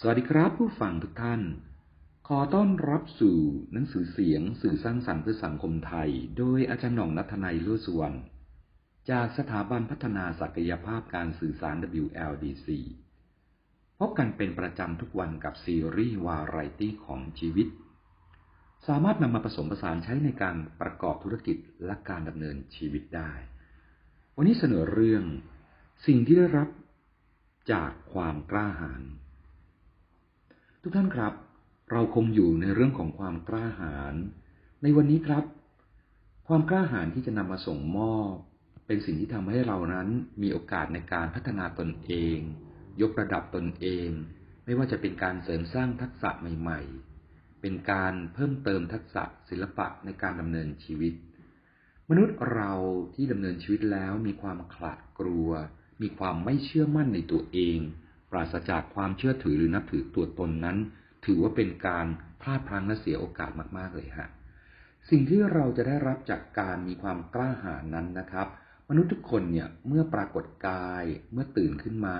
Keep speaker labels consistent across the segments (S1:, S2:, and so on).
S1: สวัสดีครับผู้ฟังทุกท่าน ขอต้อนรับสู่หนังสือเสียงสื่อสร้างสรรค์เพื่อสังคมไทย โดยอาจารย์หน่องนัทนายลุ่สุวรรณจากสถาบันพัฒนาศักยภาพการสื่อสาร WLDC พบกันเป็นประจำทุกวันกับซีรีส์วาไรตี้ของชีวิต สามารถนำมาผสมผสานใช้ในการประกอบธุรกิจและการดำเนินชีวิตได้ วันนี้เสนอเรื่อง สิ่งที่ได้รับจากความกล้าหาญ ทุกท่านครับ เราคงอยู่ในเรื่องของความกล้าหาญในวันนี้ครับ ความกล้าหาญที่จะนำมาส่งมอบ เป็นสิ่งที่ทำให้เรานั้นมีโอกาสในการพัฒนาตนเอง ยกระดับตนเอง ไม่ว่าจะเป็นการเสริมสร้างทักษะใหม่ ๆ เป็นการเพิ่มเติมทักษะศิลปะในการดำเนินชีวิต มนุษย์เราที่ดำเนินชีวิตแล้วมีความขลาดกลัว มีความไม่เชื่อมั่นในตัวเอง ปราศจากความเชื่อถือหรือนับถือตัวตนนั้น ถือว่าเป็นการพลาดพลั้งและเสียโอกาสมาก ๆ เลยฮะสิ่งที่เราจะได้รับจากการมีความกล้าหาญนั้นนะครับ มนุษย์ทุกคนเนี่ยเมื่อปรากฏกาย เมื่อตื่นขึ้นมา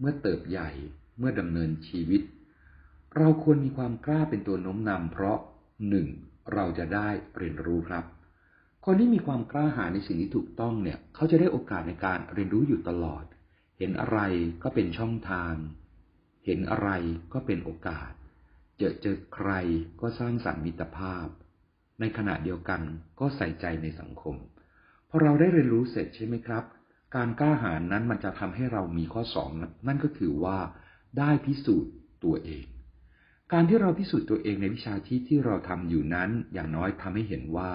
S1: เมื่อเติบใหญ่ เมื่อดำเนินชีวิต เราควรมีความกล้าเป็นตัวโน้มนำเพราะหนึ่งเราจะได้เรียนรู้ครับ คนที่มีความกล้าหาญในสิ่งที่ถูกต้องเนี่ย เขาจะได้โอกาสในการเรียนรู้อยู่ตลอด เห็นอะไรก็เป็นช่องทาง เห็นอะไรก็เป็นโอกาส เจอเจอใครก็สร้างสรรค์มิตรภาพ ในขณะเดียวกันก็ใส่ใจในสังคม พอเราได้เรียนรู้เสร็จใช่ไหมครับ การกล้าหาญนั้นมันจะทำให้เรามีข้อสองนั่นก็คือว่าได้พิสูจน์ตัวเอง การที่เราพิสูจน์ตัวเองในวิชาชีพที่เราทำอยู่นั้น อย่างน้อยทำให้เห็นว่า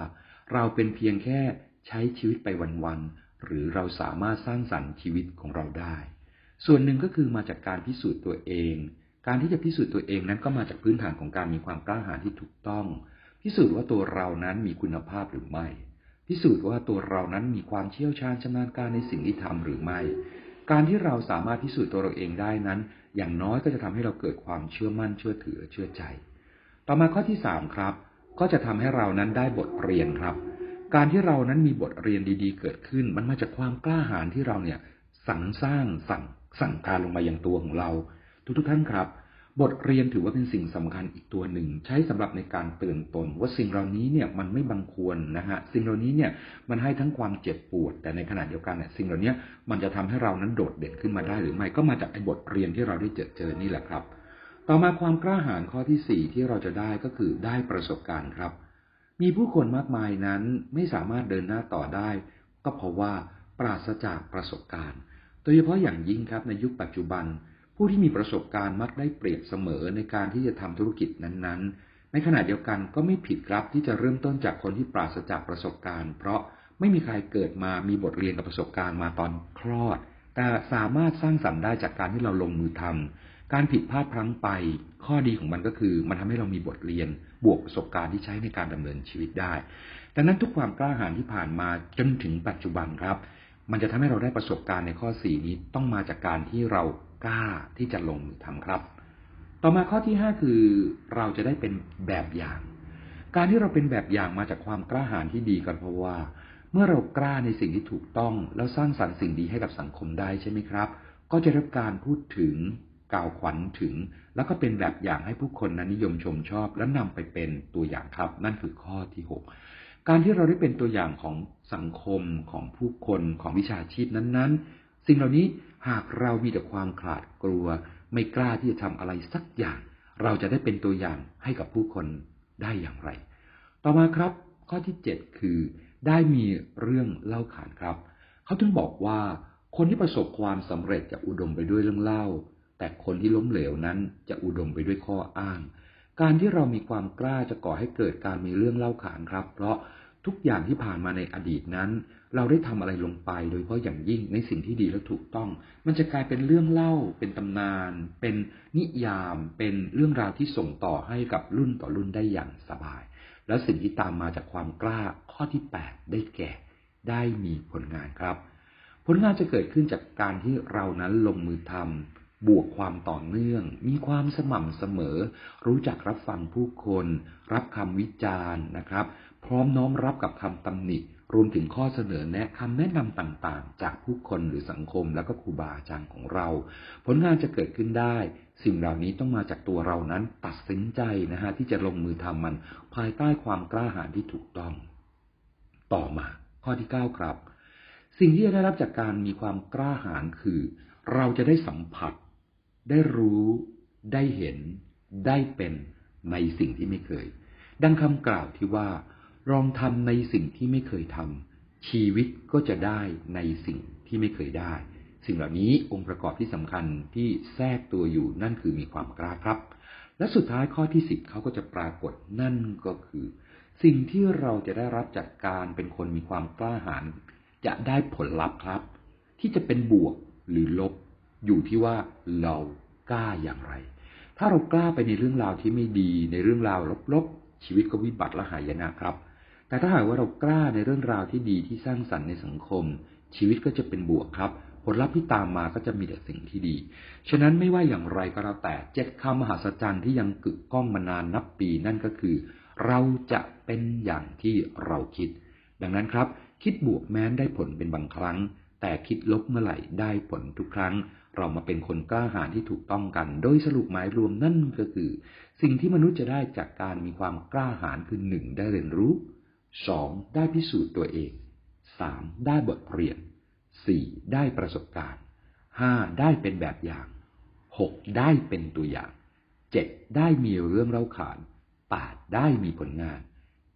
S1: เราเป็นเพียงแค่ใช้ชีวิตไปวัน หรือเราสามารถสร้างสรรค์ชีวิตของเราได้ ส่วนหนึ่งก็คือมาจากการพิสูจน์ตัวเอง การที่จะพิสูจน์ตัวเองนั้นก็มาจากพื้นฐานของการมีความกล้าหาญที่ถูกต้อง พิสูจน์ว่าตัวเรานั้นมีคุณภาพหรือไม่ พิสูจน์ว่าตัวเรานั้นมีความเชี่ยวชาญชำนาญการในสิ่งที่ทำหรือไม่ การที่เราสามารถพิสูจน์ตัวเราเองได้นั้น อย่างน้อยก็จะทำให้เราเกิดความเชื่อมั่นเชื่อถือเชื่อใจ ต่อมาข้อที่สามครับ ก็จะทำให้เรานั้นได้บทเรียนครับ การที่เรานั้นมีบทเรียนดีๆ เกิดขึ้น มันมาจากความกล้าหาญที่เราเนี่ยสั่งสร้างสั่งสั่งการลงมาอย่างตัวของเรา ทุกๆท่านครับ บทเรียนถือว่าเป็นสิ่งสำคัญอีกตัวหนึ่ง ใช้สำหรับในการเตือนตน ว่าสิ่งเหล่านี้เนี่ยมันไม่บังควรนะฮะสิ่งเหล่านี้เนี่ยมันให้ทั้งความเจ็บปวด แต่ในขณะเดียวกันเนี่ยสิ่งเหล่านี้มันจะทำให้เรานั้นโดดเด่นขึ้นมาได้หรือไม่ก็มาจากไอ้บทเรียนที่เราได้เจอเจอนี่แหละครับ ต่อมาความกล้าหาญข้อที่สี่ที่เราจะได้ก็คือได้ประสบการณ์ครับ มีผู้คนมากมายนั้นไม่สามารถเดินหน้าต่อได้ ก็เพราะว่าปราศจากประสบการณ์ โดยเฉพาะอย่างยิ่งครับในยุคปัจจุบัน ผู้ที่มีประสบการณ์มักได้เปรียบเสมอในการที่จะทำธุรกิจนั้นๆ ในขณะเดียวกันก็ไม่ผิดครับที่จะเริ่มต้นจากคนที่ปราศจากประสบการณ์ เพราะไม่มีใครเกิดมามีบทเรียนกับประสบการณ์มาตอนคลอด แต่สามารถสร้างสรรค์ได้จากการที่เราลงมือทำ การผิดพลาดพลั้งไป ข้อดีของมันก็คือ มันทำให้เรามีบทเรียนบวกประสบการณ์ที่ใช้ในการดำเนินชีวิตได้ดังนั้นทุกความกล้าหาญที่ผ่านมาจนถึงปัจจุบันครับ มันจะทำให้เราได้ประสบการณ์ในข้อสี่นี้ต้องมาจากการที่เรากล้าที่จะลงมือทำครับ ต่อมาข้อที่ห้าคือ เราจะได้เป็นแบบอย่าง การที่เราเป็นแบบอย่างมาจากความกล้าหาญที่ดีกันเพราะว่า เมื่อเรากล้าในสิ่งที่ถูกต้อง แล้วสร้างสรรค์สิ่งดีให้กับสังคมได้ใช่ไหมครับ ก็จะรับการพูดถึง กล่าวขวัญถึง แล้วก็เป็นแบบอย่างให้ผู้คนนั้นนิยมชมชอบ และนำไปเป็นตัวอย่างครับ นั่นคือข้อที่หกการที่เราได้เป็นตัวอย่างของสังคมของผู้คนของวิชาชีพนั้นๆ สิ่งเหล่านี้หากเรามีแต่ความขลาดกลัว ไม่กล้าที่จะทำอะไรสักอย่าง เราจะได้เป็นตัวอย่างให้กับผู้คนได้อย่างไร ต่อมาครับ ข้อที่เจ็ดคือ ได้มีเรื่องเล่าขานครับ เขาถึงบอกว่าคนที่ประสบความสำเร็จจะอุดมไปด้วยเรื่องเล่า แต่คนที่ล้มเหลวนั้นจะอุดมไปด้วยข้ออ้าง การที่เรามีความกล้าจะก่อให้เกิดการมีเรื่องเล่าขานครับ เพราะทุกอย่างที่ผ่านมาในอดีตนั้น เราได้ทำอะไรลงไปโดยเฉพาะอย่างยิ่งในสิ่งที่ดีและถูกต้อง มันจะกลายเป็นเรื่องเล่า เป็นตำนาน เป็นนิยาม เป็นเรื่องราวที่ส่งต่อให้กับรุ่นต่อรุ่นได้อย่างสบาย แล้วสิ่งที่ตามมาจากความกล้าข้อที่ 8 ได้แก่ ได้มีผลงานครับ ผลงานจะเกิดขึ้นจากการที่เรานั้นลงมือทำ บวกความต่อเนื่อง มีความสม่ำเสมอ รู้จักรับฟังผู้คน รับคำวิจารณ์นะครับ พร้อมน้อมรับกับคำตำหนิ รวมถึงข้อเสนอแนะคำแนะนำต่างๆ จากผู้คนหรือสังคมแล้วก็ครูบาอาจารย์ของเรา ผลงานจะเกิดขึ้นได้ สิ่งเหล่านี้ต้องมาจากตัวเรานั้นตัดสินใจนะฮะที่จะลงมือทำมัน ภายใต้ความกล้าหาญที่ถูกต้อง ต่อมา ข้อที่เก้าครับ สิ่งที่จะได้รับจากการมีความกล้าหาญคือ เราจะได้สัมผัส ได้รู้ได้เห็นได้เป็นในสิ่งที่ไม่เคย ดังคำกล่าวที่ว่า ลองทำในสิ่งที่ไม่เคยทำชีวิตก็จะได้ในสิ่งที่ไม่เคยได้ สิ่งเหล่านี้องค์ประกอบที่สำคัญที่แทรกตัวอยู่นั่นคือมีความกล้าครับ และสุดท้ายข้อที่สิบเขาก็จะปรากฏนั่นก็คือ สิ่งที่เราจะได้รับจากการเป็นคนมีความกล้าหาญจะได้ผลลัพธ์ครับ ที่จะเป็นบวกหรือลบ อยู่ที่ว่าเรากล้าอย่างไร ถ้าเรากล้าไปในเรื่องราวที่ไม่ดี ในเรื่องราวลบๆ ชีวิตก็วิบัติและหายนะครับ แต่ถ้าหากว่าเรากล้าในเรื่องราวที่ดีที่สร้างสรรค์ในสังคม ชีวิตก็จะเป็นบวกครับ ผลลัพธ์ที่ตามมาก็จะมีแต่สิ่งที่ดี ฉะนั้นไม่ว่าอย่างไรก็แล้วแต่เจ็ดคำมหัศจรรย์ที่ยังกึกก้องมานานนับปีนั่นก็คือ เราจะเป็นอย่างที่เราคิด ดังนั้นครับ คิดบวกแม้นได้ผลเป็นบางครั้ง แต่คิดลบเมื่อไหร่ได้ผลทุกครั้ง เรามาเป็นคนกล้าหาญที่ถูกต้องกัน โดยสรุปหมายรวมนั่นก็คือ สิ่งที่มนุษย์จะได้จากการมีความกล้าหาญคือหนึ่งได้เรียนรู้สองได้พิสูจน์ตัวเองสามได้บทเรียนสี่ได้ประสบการณ์ห้าได้เป็นแบบอย่างหกได้เป็นตัวอย่างเจ็ดได้มีเรื่องเล่าขานแปดได้มีผลงาน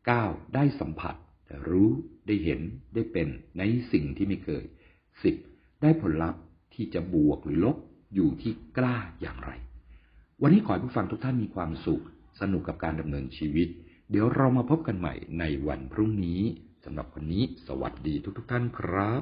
S1: เก้าได้สัมผัสได้รู้ได้เห็นได้เป็นในสิ่งที่ไม่เคย สิบได้ผลลัพธ์ที่จะบวกหรือลบอยู่ที่กล้าอย่างไร วันนี้ขอให้ผู้ฟังทุกท่านมีความสุข สนุกกับการดำเนินชีวิต เดี๋ยวเรามาพบกันใหม่ในวันพรุ่งนี้สำหรับวันนี้ สวัสดีทุกๆทท่านครับ